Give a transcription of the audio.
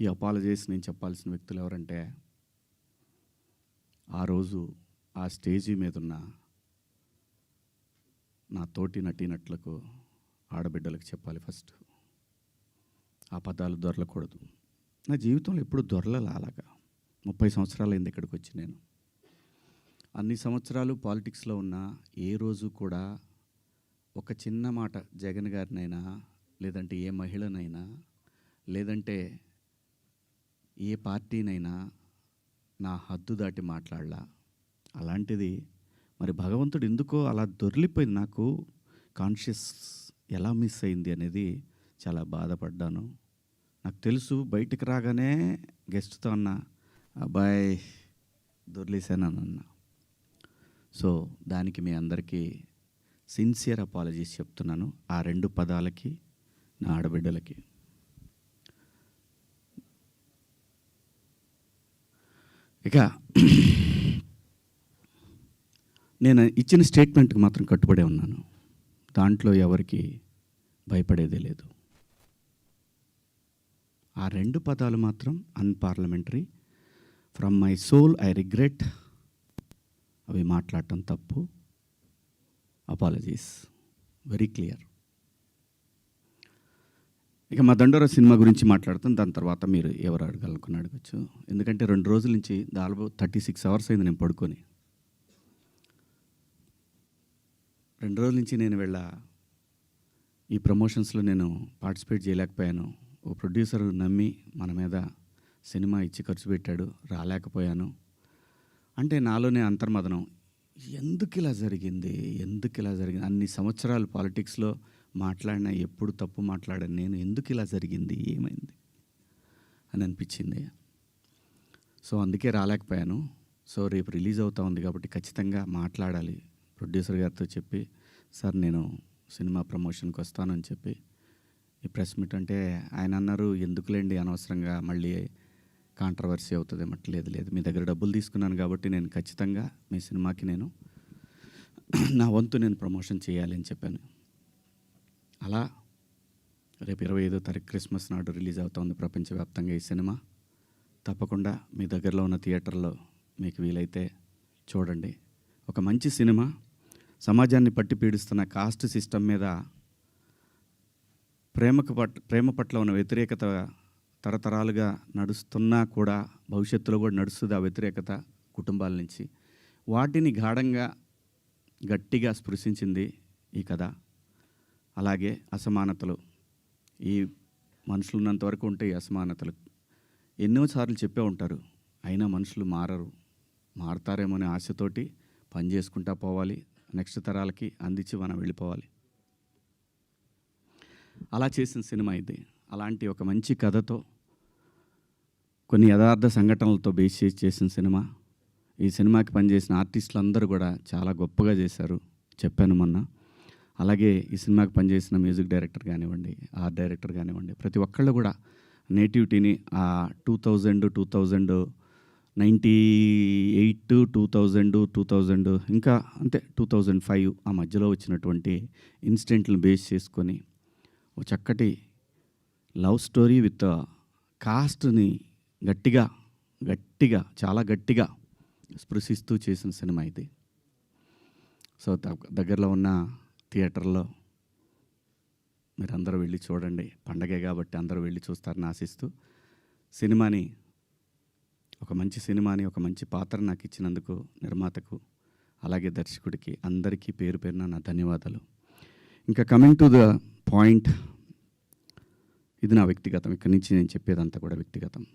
ఈ అపాలజీస్ నేను చెప్పాల్సిన వ్యక్తులు ఎవరంటే ఆ రోజు ఆ స్టేజీ మీద ఉన్న నా తోటి నటీనట్లకు ఆడబిడ్డలకు చెప్పాలి ఫస్ట్. ఆ పదాలు దొరలకూడదు. నా జీవితంలో ఎప్పుడు దొరలలా అలాగా? ముప్పై సంవత్సరాలైంది ఇక్కడికి వచ్చి నేను. అన్ని సంవత్సరాలు పాలిటిక్స్లో ఉన్న ఏ రోజు కూడా ఒక చిన్న మాట జగన్ గారినైనా లేదంటే ఏ మహిళనైనా లేదంటే ఏ పార్టీనైనా నా హద్దు దాటి మాట్లాడలా? అలాంటిది మరి భగవంతుడు ఎందుకో అలా దొరిలిపోయింది నాకు. కాన్షియస్ ఎలా మిస్ అయింది అనేది చాలా బాధపడ్డాను. నాకు తెలుసు బయటికి రాగానే గెస్ట్తో అన్న అబ్బాయి దొర్లేసాను అన్న సో దానికి మీ అందరికీ సిన్సియర్ అపాలజీస్ చెప్తున్నాను. ఆ రెండు పదాలకి నా ఆడబిడ్డలకి. ఇక నేను ఇచ్చిన స్టేట్మెంట్కి మాత్రం కట్టుబడే ఉన్నాను. దాంట్లో ఎవరికి భయపడేదే లేదు. ఆ రెండు పదాలు మాత్రం unparliamentary. From my soul I regret. అవి మాట్లాడటం తప్పు. అపాలజీస్. Very clear. ఇక మా దండోర సినిమా గురించి మాట్లాడతాను దాని తర్వాత మీరు ఎవరు అడగాలనుకుని అడగచ్చు. ఎందుకంటే రెండు రోజుల నుంచి దాదాపు థర్టీ సిక్స్ అవర్స్ అయింది నేను పడుకొని. రెండు రోజుల నుంచి నేను వెళ్ళ. ఈ ప్రమోషన్స్లో నేను పార్టిసిపేట్ చేయలేకపోయాను. ఓ ప్రొడ్యూసర్ నమ్మి మన మీద సినిమా ఇచ్చి ఖర్చు పెట్టాడు రాలేకపోయాను. అంటే నాలోనే అంతర్మదనం. ఎందుకు ఇలా జరిగింది? ఎందుకు ఇలా జరిగింది? అన్ని సంవత్సరాలు పాలిటిక్స్లో మాట్లాడినా ఎప్పుడు తప్పు మాట్లాడాను నేను ఎందుకు ఇలా జరిగింది ఏమైంది అని అనిపించింది సో అందుకే రాలేకపోయాను. సో రేపు రిలీజ్ అవుతా ఉంది కాబట్టి ఖచ్చితంగా మాట్లాడాలి. ప్రొడ్యూసర్ గారితో చెప్పి సార్ నేను సినిమా ప్రమోషన్కి వస్తానని చెప్పి ఈ ప్రెస్ మీట్ అంటే ఆయన అన్నారు ఎందుకులేండి అనవసరంగా మళ్ళీ కాంట్రవర్సీ అవుతుంది. మట్టి లేదు లేదు. మీ దగ్గర డబ్బులు తీసుకున్నాను కాబట్టి నేను ఖచ్చితంగా మీ సినిమాకి నేను నా వంతు నేను ప్రమోషన్ చేయాలి అని చెప్పాను. అలా రేపు ఇరవై ఐదో తారీఖు క్రిస్మస్ నాడు రిలీజ్ అవుతోంది ప్రపంచవ్యాప్తంగా ఈ సినిమా. తప్పకుండా మీ దగ్గరలో ఉన్న థియేటర్లో మీకు వీలైతే చూడండి. ఒక మంచి సినిమా. సమాజాన్ని పట్టి పీడిస్తున్న కాస్ట్ సిస్టమ్ మీద ప్రేమకు పట్ ప్రేమ పట్ల ఉన్న వ్యతిరేకత తరతరాలుగా నడుస్తున్నా కూడా భవిష్యత్తులో కూడా నడుస్తుంది ఆ వ్యతిరేకత కుటుంబాల నుంచి. వాటిని గాఢంగా గట్టిగా స్పృశించింది ఈ కథ. అలాగే అసమానతలు. ఈ మనుషులు ఉన్నంత వరకు ఉంటాయి ఈ అసమానతలు. ఎన్నోసార్లు చెప్పే ఉంటారు అయినా మనుషులు మారరు. మారతారేమో అనే ఆశతోటి పని చేసుకుంటా పోవాలి నెక్స్ట్ తరాలకి అందించి మనం వెళ్ళిపోవాలి. అలా చేసిన సినిమా ఇది. అలాంటి ఒక మంచి కథతో కొన్ని యథార్థ సంఘటనలతో బేస్ చేసి చేసిన సినిమా. ఈ సినిమాకి పనిచేసిన ఆర్టిస్టులు అందరూ కూడా చాలా గొప్పగా చేశారు. చెప్పాను మొన్న. అలాగే ఈ సినిమాకి పనిచేసిన మ్యూజిక్ డైరెక్టర్ కానివ్వండి ఆర్ట్ డైరెక్టర్ కానివ్వండి ప్రతి ఒక్కళ్ళు కూడా నేటివిటీని ఆ two thousand two thousand ninety eight two thousand two thousand ఇంకా అంతే టూ థౌజండ్ ఫైవ్ ఆ మధ్యలో వచ్చినటువంటి ఇన్సిడెంట్లను బేస్ చేసుకొని ఓ చక్కటి లవ్ స్టోరీ విత్ కాస్ట్ని గట్టిగా గట్టిగా చాలా గట్టిగా స్పృశిస్తూ చేసిన సినిమా ఇది. సో దగ్గరలో ఉన్న థియేటర్లో మీరందరూ వెళ్ళి చూడండి. పండగే కాబట్టి అందరూ వెళ్ళి చూస్తారని ఆశిస్తూ సినిమాని ఒక మంచి సినిమాని ఒక మంచి పాత్ర నాకు ఇచ్చినందుకు నిర్మాతకు అలాగే దర్శకుడికి అందరికీ పేరు పేరున నా ధన్యవాదాలు. ఇంకా కమింగ్ టు ద పాయింట్ ఇది నా వ్యక్తిగతం. ఇక్కడి నుంచి నేను చెప్పేదంతా కూడా వ్యక్తిగతం.